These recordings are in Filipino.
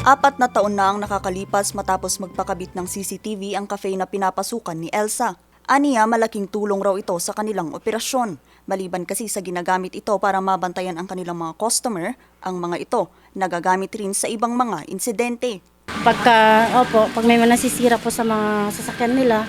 Apat na taon na ang nakakalipas matapos magpakabit ng CCTV ang cafe na pinapasukan ni Elsa. Aniya, malaking tulong raw ito sa kanilang operasyon. Maliban kasi sa ginagamit ito para mabantayan ang kanilang mga customer, ang mga ito nagagamit rin sa ibang mga insidente. Pagka, opo, pag may nasisira po sa mga sasakyan nila,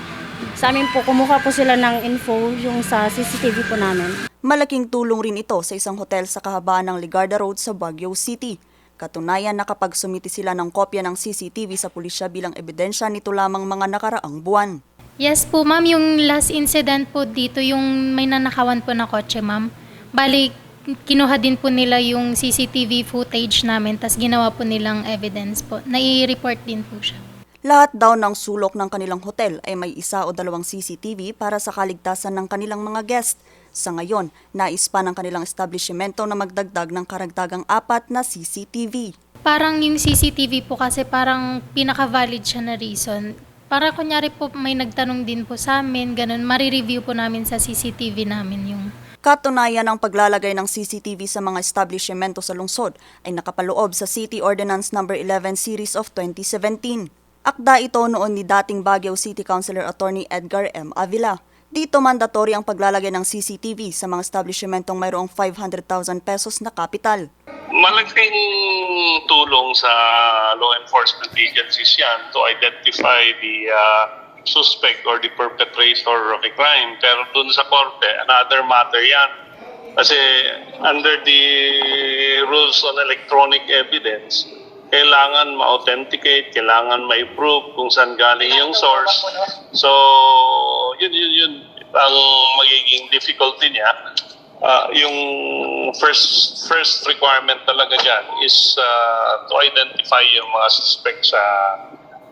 sa amin po, kumuha po sila ng info yung sa CCTV po namin. Malaking tulong rin ito sa isang hotel sa kahabaan ng Ligarda Road sa Baguio City. Katunayan na kapag sumiti sila ng kopya ng CCTV sa pulisya bilang ebidensya nito lamang mga nakaraang buwan. Yes po, ma'am. Yung last incident po dito, yung may nanakawan po na kotse, ma'am. Bali, kinuha din po nila yung CCTV footage namin, tas ginawa po nilang evidence po. Nai-report din po siya. Lahat daw ng sulok ng kanilang hotel ay may isa o dalawang CCTV para sa kaligtasan ng kanilang mga guest. Sa ngayon, nais pa ng kanilang establishmento na magdagdag ng karagdagang apat na CCTV. Parang yung CCTV po kasi parang pinaka-valid siya na reason. Para kunyari po may nagtanong din po sa amin, ganun, marireview po namin sa CCTV namin yung Katunayan ng paglalagay ng CCTV sa mga establishmento sa lungsod ay nakapaloob sa City Ordinance No. 11 Series of 2017. Akda ito noon ni dating Baguio City Councilor Attorney Edgar M. Avila. Dito mandatory ang paglalagay ng CCTV sa mga establishmentong mayroong 500,000 pesos na kapital. Malaking tulong sa law enforcement agencies yan to identify the uh, suspect or the perpetrator of a crime. Pero dun sa korte, another matter yan. Kasi under the rules on electronic evidence, kailangan ma-authenticate, kailangan ma-prove kung saan galing yung source. So, yun, yun, yun ang magiging difficulty niya. Ah, yung first first requirement talaga dyan is ah, to identify yung mga suspect sa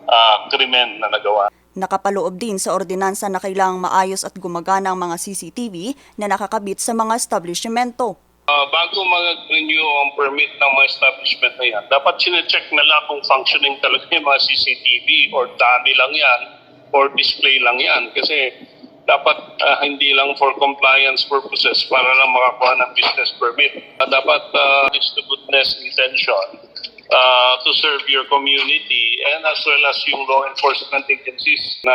ah, krimen na nagawa. Nakapaloob din sa ordinansa na kailangang maayos at gumagana ang mga CCTV na nakakabit sa mga establishmento. Ah, bago mag-renew ang permit ng mga establishment na yan, dapat sinecheck nila kung functioning talaga yung mga CCTV or dami lang yan or display lang yan. Kasi dapat ah, hindi lang for compliance purposes para lang makakuha ng business permit. Ah, dapat uh, is to goodness intention uh, to serve your community and as well as yung law enforcement agencies na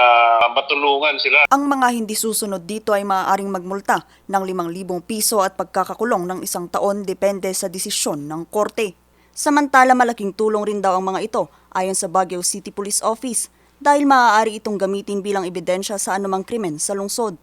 matulungan sila Ang mga hindi susunod dito ay maaaring magmulta ng 5,000 piso at pagkakakulong ng isang taon depende sa desisyon ng korte. Samantala malaking tulong rin daw ang mga ito ayon sa Baguio City Police Office dahil maaari itong gamitin bilang ebidensya sa anumang krimen sa lungsod.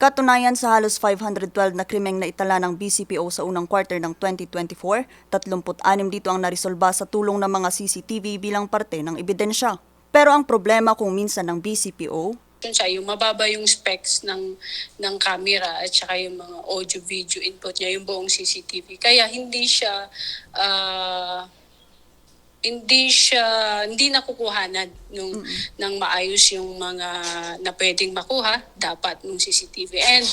Katunayan sa halos 512 na krimeng na itala ng BCPO sa unang quarter ng 2024, 36 dito ang narisolba sa tulong ng mga CCTV bilang parte ng ebidensya. Pero ang problema kung minsan ng BCPO, siya, yung mababa yung specs ng ng camera at saka yung mga audio video input niya yung buong CCTV kaya hindi siya ah, hindi siya hindi nakukuhanan nung ng maayos yung mga na pwedeng makuha dapat ng CCTV and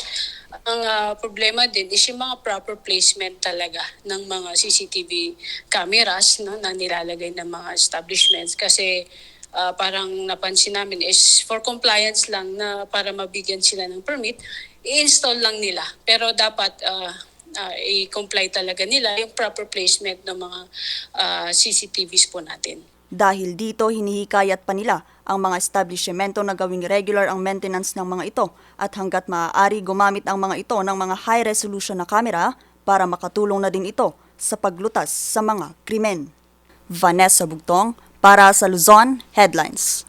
ang ah, problema din is yung mga proper placement talaga ng mga CCTV cameras no, na nilalagay ng mga establishments. Kasi ah, parang napansin namin is for compliance lang na para mabigyan sila ng permit, i-install lang nila. Pero dapat ah, ah, i-comply talaga nila yung proper placement ng mga ah, CCTVs po natin. Dahil dito, hinihikayat pa nila ang mga establishmento na gawing regular ang maintenance ng mga ito at hanggat maaari gumamit ang mga ito ng mga high-resolution na camera para makatulong na din ito sa paglutas sa mga krimen. Vanessa Bugtong para sa Luzon Headlines.